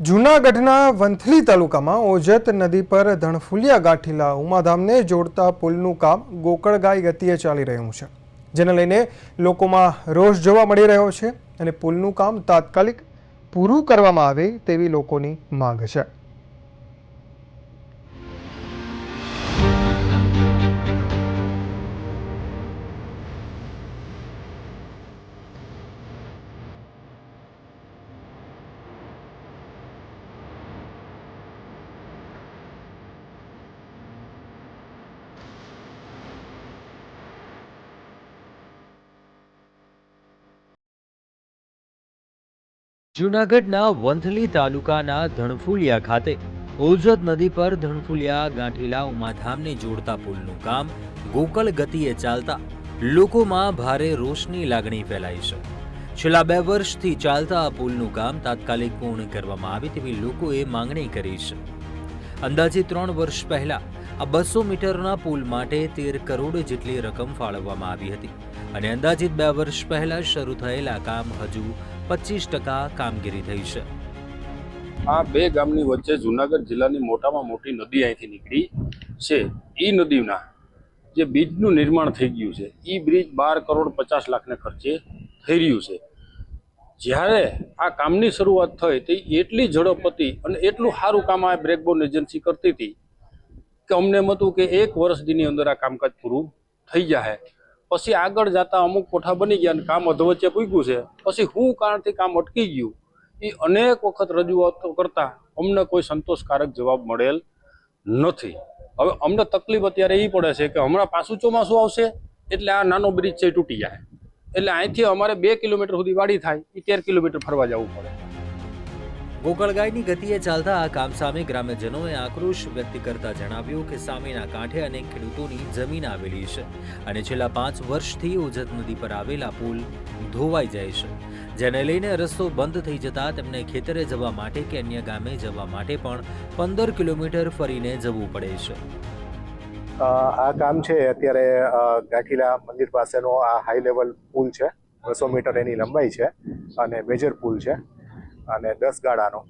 જૂનાગઢના વંથલી તાલુકામાં ઓજત નદી પર ધણફુલિયા ગાંઠીલા ઉમાધામને જોડતા પુલનું કામ ગોકળગાય ગતિએ ચાલી રહ્યું છે, જેને લઈને લોકોમાં રોષ જોવા મળી રહ્યો છે અને પુલનું કામ તાત્કાલિક પૂરું કરવામાં આવે તેવી લોકોની માંગ છે. જૂનાગઢના વંથલી તાલુકાના ધણફુલિયા ખાતે ઓજત નદી પર ધણફુલિયા ગાંઠીલા ઉમાધામને જોડતા પુલનું કામ ગોકળ ગતિએ ચાલતા લોકોમાં ભારે રોષની લાગણી ફેલાઈ છે. છેલ્લા બે વર્ષથી ચાલતા આ પુલનું કામ તાત્કાલિક પૂર્ણ કરવામાં આવે તેવી લોકોએ માંગણી કરી છે. અંદાજે ત્રણ વર્ષ પહેલા આ બસો મીટરના પુલ માટે તેર કરોડ જેટલી રકમ ફાળવવામાં આવી હતી અને અંદાજિત બે વર્ષ પહેલા શરૂ થયેલા કામ હજુ પચીસ ટકા કામગીરી થઈ છે. આ બે ગામની વચ્ચે જુનાગઢ જિલ્લાની મોટામાં મોટી નદી અહીંથી નીકળી છે. એ નદીના જે બ્રિજનું નિર્માણ થઈ ગયું છે એ બ્રિજ બાર કરોડ પચાસ લાખને ખર્ચે થઈ રહ્યું છે. જ્યારે આ કામની શરૂઆત થઈ તે એટલી ઝડપ હતી અને એટલું સારું કામ આ બ્રેકબોન એજન્સી કરતી હતી કે અમને એમ હતું કે એક વર્ષ દીની અંદર આ કામકાજ પૂરું થઈ જાય પછી આગળ જતા અમુક કોઠા બની ગયા અને કામ અધવચ્ચે પૂગ્યું છે. પછી શું કારણથી કામ અટકી ગયું. એ અનેક વખત રજૂઆતો કરતા અમને કોઈ સંતોષકારક જવાબ મળેલ નથી. હવે અમને તકલીફ અત્યારે એ પડે છે કે હમણાં પાછું ચોમાસું આવશે એટલે આ નાનો બ્રિજ છે તૂટી જાય. એટલે અહીંથી અમારે બે કિલોમીટર સુધી વાડી થાય. એ તેર કિલોમીટર ફરવા જવું પડે. ગોકળગાયની ગતિએ ચાલતા આ કામ સામે ગ્રામ્યજનોએ આક્રોશ વ્યક્ત કરતા જણાવ્યું કે સામેના કાંઠે અનેક ખેડૂતોની જમીન આવેલી છે અને છેલ્લા પાંચ વર્ષથી ઉજત નદી પર આવેલા પુલ ધોવાઈ જાય છે. જેને લઈને રસ્તો બંધ થઈ જતા તેમને ખેતરે જવા માટે કે અન્ય ગામે જવા માટે પણ પંદર કિલોમીટર ફરીને જવું પડે છે. આ કામ છે, અત્યારે ગાખીલા મંદિર પાસેનો આ હાઈ લેવલ પુલ છે. બસો મીટર એની લંબાઈ છે અને મેજર પુલ છે. અને દસ ગાળાનો.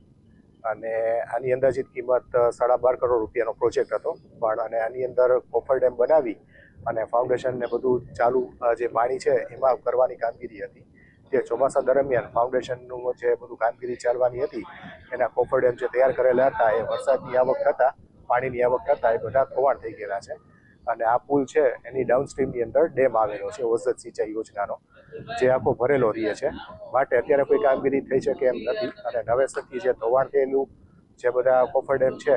અને આની અંદાજિત કિંમત સાડા બાર કરોડ રૂપિયાનો પ્રોજેક્ટ હતો. પણ અને આની અંદર કોફર ડેમ બનાવી અને ફાઉન્ડેશન ને બધું ચાલુ જે પાણી છે એમાં કરવાની કામગીરી હતી. જે ચોમાસા દરમિયાન ફાઉન્ડેશનનું જે બધું કામગીરી ચાલવાની હતી, એના કોફર ડેમ જે તૈયાર કરેલા હતા, એ વરસાદની આવક થતાં, પાણીની આવક થતાં એ બધા ધોવાણ થઈ ગયેલા છે. અને આ પુલ છે, એની ડાઉનસ્ટ્રીમની અંદર ડેમ આવેલો છે ઓઝત સિંચાઈ યોજનાનો, જે આખો ભરેલો રહે છે. માટે અત્યારે કોઈ કામગીરી થઈ શકે એમ નથી અને નવેસરથી જે ધોવાણ થયેલું, જે બધા કોફર ડેમ છે,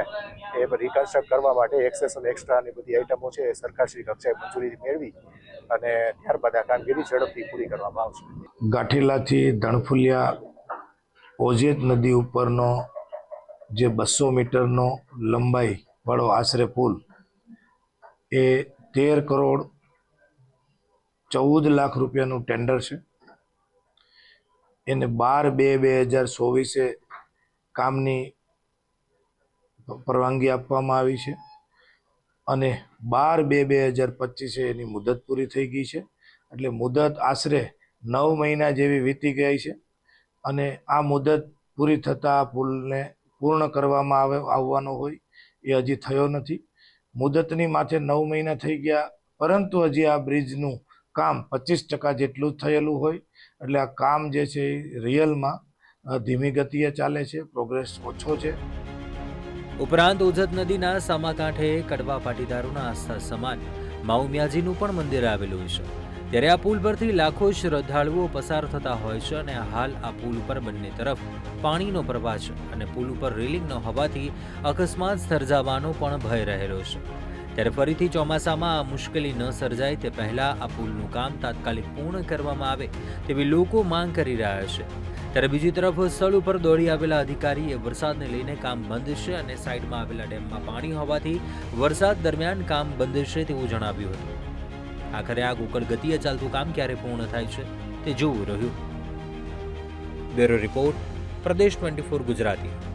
એ રિકન્સ્ટ્રક્ટ કરવા માટે એક્સેસ અને એક્સ્ટ્રાની બધી આઇટમો છે, એ સરકારશ્રી કક્ષાએ મંજૂરી મેળવી અને ત્યારબાદ આ કામગીરી ઝડપથી પૂરી કરવામાં આવશે. ગાંઠીલાથી ધણફુલિયા ઓજેત નદી ઉપરનો જે બસો મીટરનો લંબાઈ વાળો આશરે પુલ એ તેર કરોડ ચૌદ લાખ રૂપિયાનું ટેન્ડર છે. એને બાર બે બે હજાર ચોવીસે કામની પરવાનગી આપવામાં આવી છે અને બાર બે બે હજાર પચીસે એની મુદત પૂરી થઈ ગઈ છે. એટલે મુદત આશરે નવ મહિના જેવી વીતી ગઈ છે અને આ મુદત પૂરી થતાં પુલને પૂર્ણ કરવામાં આવે, આવવાનો હોય એ હજી થયો નથી. મુદતની માથે નવ મહિના થઈ ગયા, પરંતુ હજી આ બ્રિજનું કામ પચીસ ટકા જેટલું થયેલું હોય. એટલે આ કામ જે છે એ રિયલમાં ધીમી ગતિએ ચાલે છે, પ્રોગ્રેસ ઓછો છે. ઉપરાંત ઉજત નદીના સામાકાંઠે કડવા પાટીદારોના આસ્થા સમાન. માઉમિયાજીનું પણ મંદિર આવેલું છે. ત્યારે આ પુલ પરથી લાખો શ્રદ્ધાળુઓ પસાર થતા હોય છે અને હાલ આ પુલ ઉપર બંને તરફ પાણીનો પ્રવાહ છે અને પુલ ઉપર રેલિંગ ન હોવાથી અકસ્માત સર્જાવાનો પણ ભય રહેલો છે. ત્યારે ફરીથી ચોમાસામાં આ મુશ્કેલી ન સર્જાય તે પહેલાં આ પુલનું કામ તાત્કાલિક પૂર્ણ કરવામાં આવે તેવી લોકો માંગ કરી રહ્યા છે. ત્યારે બીજી તરફ સ્થળ ઉપર દોડી આવેલા અધિકારીએ વરસાદને લઈને કામ બંધ છે અને સાઈડમાં આવેલા ડેમમાં પાણી હોવાથી વરસાદ દરમિયાન કામ બંધ છે તેવું જણાવ્યું હતું. આખરે આ ગોકળ ગતિએ ચાલતું કામ ક્યારે પૂર્ણ થાય છે તે જોવું રહ્યું. બ્યુરો રિપોર્ટ, પ્રદેશ ટ્વેન્ટી ફોર ગુજરાતી.